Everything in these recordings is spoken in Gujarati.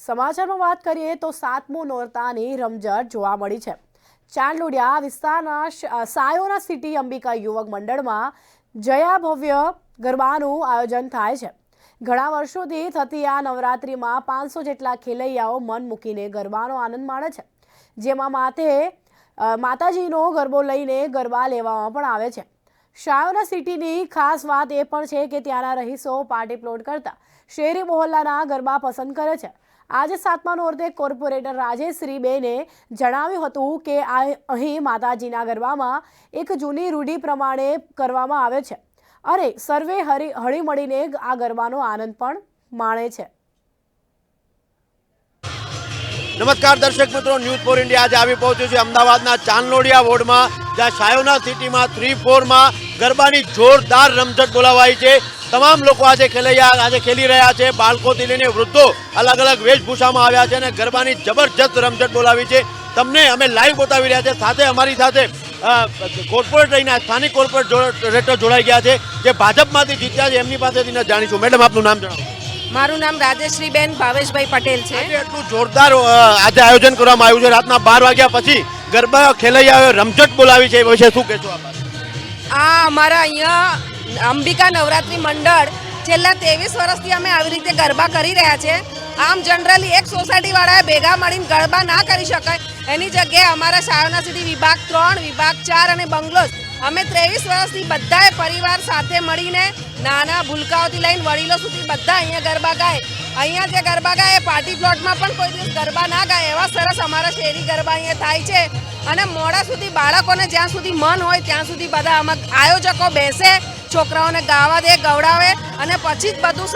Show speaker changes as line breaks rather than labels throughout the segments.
સમાચારમાં વાત કરીએ તો સાતમું નોરતાની રમઝટ જોવા મળી છે. ચાંદલોડિયા વિસ્તારના સાયોના સિટી અંબિકા યુવક મંડળમાં જયા ભવ્ય ગરબાનું આયોજન થાય છે. ઘણા વર્ષોથી થતી આ નવરાત્રિમાં પાંચસો જેટલા ખેલૈયાઓ મન મૂકીને ગરબાનો આનંદ માણે છે. જેમાં માથે માતાજીનો ગરબો લઈને ગરબા લેવામાં પણ આવે છે. શાયોના સિટીની ખાસ વાત એ પણ છે કે ત્યાંના રહીશો પાર્ટી પ્લોટ કરતા. શેરી મોહલ્લાના ગરબા પસંદ કરે છે. આજે સાતમા નોરતે કોર્પોરેટર રાજેશ શ્રીબેને જણાવ્યું હતું કે આ અહીં માતાજીના ગરબામાં એક જૂની રૂઢિ પ્રમાણે કરવામાં આવે છે. અને સર્વે હરી, હળીમળીને આ ગરબાનો આનંદ પણ માણે છે.
નમસ્કાર દર્શક મિત્રો, ન્યૂઝ ફોર ઇન્ડિયા આજે આવી પહોંચ્યું છે અમદાવાદના ચાંદલોડિયા વોર્ડમાં, જ્યાં શાયોના સિટીમાં થ્રી ફોરમાં ગરબાની જોરદાર રમઝટ બોલાવાઈ છે. તમામ લોકો આજે ખેલૈયા આજે ખેલી રહ્યા છે. બાળકોથી લઈને વૃદ્ધો અલગ અલગ વેશભૂષામાં આવ્યા છે અને ગરબાની જબરજસ્ત રમઝટ બોલાવી છે. તમને અમે લાઈવ બતાવી રહ્યા છે. સાથે અમારી સાથે કોર્પોરેટ રહીને સ્થાનિક કોર્પોરેટર જોડાઈ ગયા છે જે ભાજપમાંથી જીત્યા છે. એમની પાસેથી જાણીશું. મેડમ આપનું નામ જણાવો.
મારું નામ રાજેશ્રીબેન ભાવેશભાઈ પટેલ છે.
એટલું જોરદાર આજે આયોજન કરવામાં આવ્યું છે. રાતના બાર વાગ્યા પછી ગરબા ખેલૈયાઓએ રમઝટ બોલાવી છે. એ વિશે શું કહેશો
આ અમારા અહીંયા અંબિકા નવરાત્રી મંડળ છેલ્લા ત્રેવીસ વર્ષથી અમે આવી રીતે ગરબા કરી રહ્યા છે. આમ જનરલી એક સોસાયટીવાળાએ ભેગા મળીને ગરબા ના કરી શકાય. એની જગ્યાએ અમારા શાળાના સુધી વિભાગ ત્રણ, વિભાગ ચાર અને બંગલોઝ અમે ત્રેવીસ વર્ષથી બધાએ પરિવાર સાથે મળીને નાના ભૂલકાઓથી લઈને વડીલો સુધી બધા અહીંયા ગરબા ગાય. અહીંયા જે ગરબા ગાય એ પાર્ટી પ્લોટમાં પણ કોઈ દિવસ ગરબા ના ગાય એવા સરસ અમારા શેરી ગરબા અહીંયા થાય છે. અને મોડા સુધી બાળકોને જ્યાં સુધી મન હોય ત્યાં સુધી બધા આમાં આયોજકો બેસે છોકરાઓને ગાવા દે ગવડાવે અને પછી જ બધું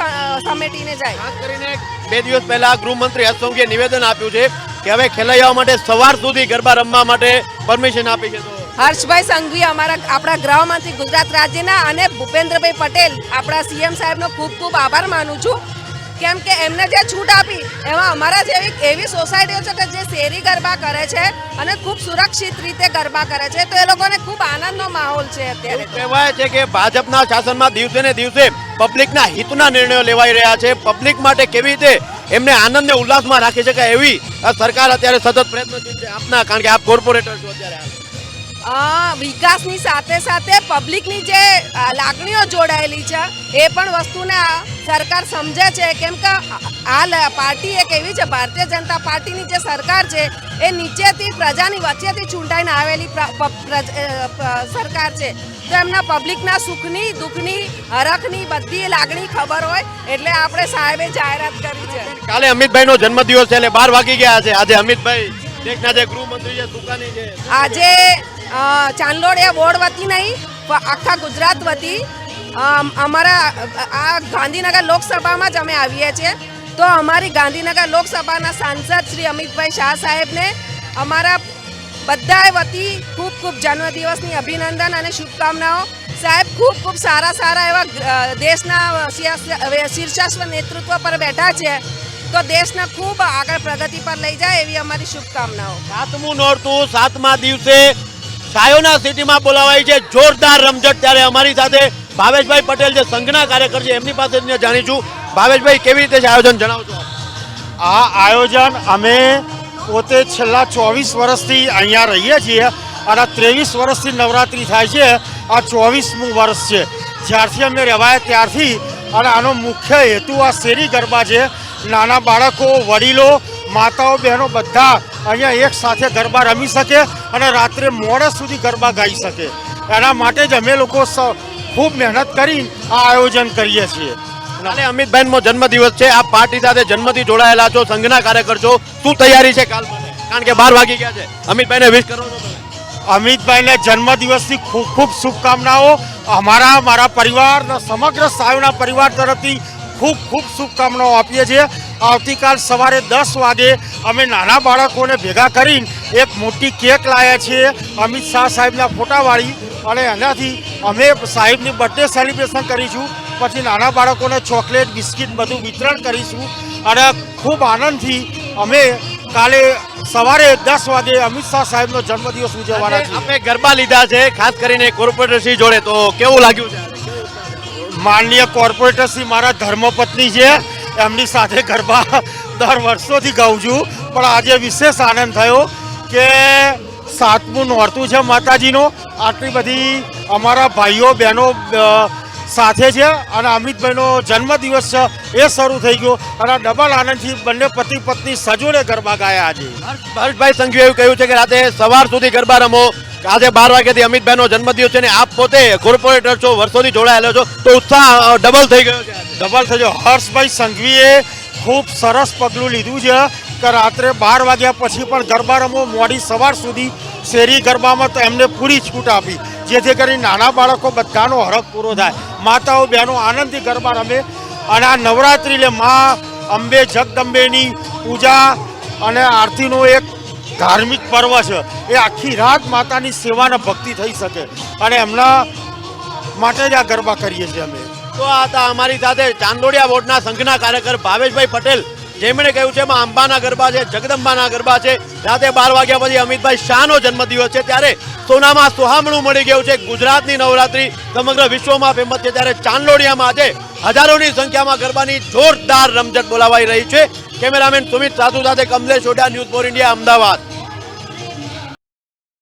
સમેટીને જાય.
ખાસ કરીને બે દિવસ પહેલા ગૃહમંત્રી સંઘવીએ નિવેદન આપ્યું છે કે હવે ખેલૈયાઓ માટે સવાર સુધી ગરબા રમવા માટે પરમિશન આપી છે.
હર્ષભાઈ સંઘવી અમારા આપણા ગૃહમંત્રી ગુજરાત રાજ્યના અને ભૂપેન્દ્રભાઈ પટેલ આપણા સીએમ સાહેબનો ખૂબ ખૂબ આભાર માનું છું. કેમ કે એમને જે છૂટ આપી, એમાં અમારા જેવી એવી સોસાયટીઓ છે કે જે શેરી ગરબા કરે છે અને ખૂબ સુરક્ષિત રીતે ગરબા કરે છે, તો એ લોકોને ખૂબ આનંદનો માહોલ છે અત્યારે
કહેવાય છે કે ભાજપના શાસનમાં દિવસે ને દિવસે પબ્લિકના હિતના નિર્ણયો લેવાઈ રહ્યા છે. પબ્લિક માટે કેવી રીતે એમને આનંદને ઉલ્લાસમાં રાખી શકાય એવી સરકાર અત્યારે સતત પ્રયત્નશીલ છે આપના, કારણ કે આપ કોર્પોરેટર છો અત્યારે.
વિકાસની સાથે સાથે પબ્લિકની જે લાગણીઓ જોડાયેલી છે એ પણ વસ્તુને સરકાર સમજે છે. કેમ કે આ લ- પાર્ટી એક એવી છે ભારતીય જનતા પાર્ટીની જે સરકાર છે એ નીચેથી પ્રજાની વચ્ચેથી ચૂંટાઈને આવેલી સરકાર છે. તો એમના પબ્લિકના સુખની દુઃખની હરખની બધી લાગણી ખબર હોય એટલે આપણે સાહેબે જાહેરાત કરી છે.
કાલે અમિતભાઈનો જન્મદિવસ છે એટલે બાર વાગી ગયા છે. આજે અમિતભાઈ દેખના જે ગૃહમંત્રી છે દુકાની છે.
આજે અ, એ બોર્ડ વતી નહીં પણ આખા ગુજરાત વતી. અમારા આ ગાંધીનગર લોકસભામાં જ અમે આવીએ છીએ. તો અમારી ગાંધીનગર લોકસભાના સાંસદ શ્રી અમિતભાઈ શાહ સાહેબને અમારા બધાએ વતી ખૂબ ખૂબ જન્મદિવસની અભિનંદન અને શુભકામનાઓ. સાહેબ ખૂબ ખૂબ સારા સારા એવા દેશના શીર્ષ- શીર્ષસ્વ નેતૃત્વ પર બેઠા છે. તો દેશને ખૂબ આગળ પ્રગતિ પર લઈ જાય એવી અમારી શુભકામનાઓ.
સાતમું નોરતું સાતમા દિવસે સાયોના સિટીમાં બોલાવાઈ છે. જોરદાર રમઝટ ત્યારે અમારી સાથે ભાવેશભાઈ પટેલ જે સંઘના કાર્યકર છે, એમની પાસે જાણીશું ભાવેશભાઈ, કેવી રીતે આયોજન? જણાવજો.
આ આયોજન અમે પોતે છેલ્લા ચોવીસ વર્ષથી અહીંયા રહીએ છીએ અને ત્રેવીસ વર્ષથી નવરાત્રિ થાય છે. આ ચોવીસમું વર્ષ છે. જ્યારથી અમે રહેવાય ત્યારથી અને આનો મુખ્ય હેતુ આ શેરી ગરબા છે. નાના બાળકો, વડીલો માતાઓ બહેનો બધા અહીંયા એક સાથે ગરબા રમી શકે અને રાત્રે મોડે સુધી ગરબા ગાઈ શકે. એના માટે જ અમે લોકો ખૂબ મહેનત કરી આ આયોજન કરીએ છીએ.
કાલે અમિતભાઈનો જન્મદિવસ છે. આ પાર્ટી સાથે જન્મથી જોડાયેલા છો સંઘના કાર્યકર છો. શું તૈયારી છે કાલ માટે? કારણ કે બાર વાગી ગયા છે. અમિતભાઈને વિશ કરો.
અમિતભાઈને જન્મદિવસની ખૂબ ખૂબ શુભકામનાઓ. અમારા મારા પરિવાર સમગ્ર સાયુના પરિવાર તરફથી ખૂબ ખૂબ શુભકામનાઓ આપીએ છીએ. આવતીકાલ સવારે દસ વાગે અમે નાના બાળકોને ભેગા કરીને એક મોટી કેક લાવ્યા છીએ અમિત શાહ સાહેબના ફોટાવાળી. અને એનાથી અમે સાહેબની બર્થડે સેલિબ્રેશન કરીશું પછી નાના બાળકોને ચોકલેટ બિસ્કિટ બધું વિતરણ કરીશું. અને ખૂબ આનંદથી અમે કાલે સવારે દસ વાગે અમિત શાહ સાહેબનો જન્મદિવસ ઉજવવાના છીએ.
આપણે ગરબા લીધા છે ખાસ કરીને કોર્પોરેટરશ્રી જોડે. તો કેવું લાગ્યું છે?
માનનીય કોર્પોરેટરશ્રી મારા ધર્મપત્ની છે. એમની સાથે ગરબા દર વર્ષોથી ગાઉં છું. પણ આજે વિશેષ આનંદ થયો કે સાતમું નોરતું છે માતાજીનો. આટલી બધી અમારા ભાઈઓ, બહેનો સાથે છે અને અમિતભાઈનો જન્મદિવસ છે એ શરૂ થઈ ગયો અને ડબલ આનંદથી બંને પતિ પત્ની સજોડે ગરબા ગાયા આજે.
હર્ષ- હર્ષભાઈ સંઘવીએ એવું કહ્યું છે કે રાતે સવાર સુધી ગરબા રમો. આજે બાર વાગ્યાથી અમિતભાઈનો જન્મદિવસ છે ને આપ પોતે કોર્પોરેટર છો, વર્ષોથી જોડાયેલો છો. તો ઉત્સાહ ડબલ થઈ ગયો છે. ડબલ
ડબલ થયો હર્ષભાઈ સંઘવીએ ખૂબ સરસ પગલું લીધું છે કે રાત્રે બાર વાગ્યા પછી પણ ગરબા રમો. મોડી સવાર સુધી શેરી ગરબામાં તો એમને પૂરી છૂટ આપી. જેથી કરી નાના બાળકો બધાનો હરખ પૂરો થાય. માતાઓ, બહેનો આનંદથી ગરબા રમે. અને આ નવરાત્રિ એટલે મા અંબે, જગદંબેની પૂજા અને આરતીનો એક ધાર્મિક પર્વ છે. એ આખી રાત માતાની સેવાને ભક્તિ થઈ શકે. અને એમના માટે જ આ ગરબા કરીએ છીએ અમે.
તો આ હતા અમારી સાથે ચાંદોડિયા બોર્ડના સંઘના કાર્યકર ભાવેશભાઈ પટેલ. જેમણે કહ્યું છે, એમાં અંબાના ગરબા છે, જગદંબાના ગરબા છે. રાતે બાર વાગ્યા પછી અમિતભાઈ શાહનો જન્મદિવસ છે. ત્યારે સોનામાં સુહામણું મળી ગયું છે. ગુજરાતની નવરાત્રી સમગ્ર વિશ્વમાં ફેમસ છે. ત્યારે ચાંદલોડિયામાં આજે હજારોની સંખ્યામાં ગરબાની જોરદાર રમઝટ બોલાવાઈ રહી છે. કેમેરામેન સુમિત સાધુ સાથે Kamlesh Odha, news for India, Ahmedabad.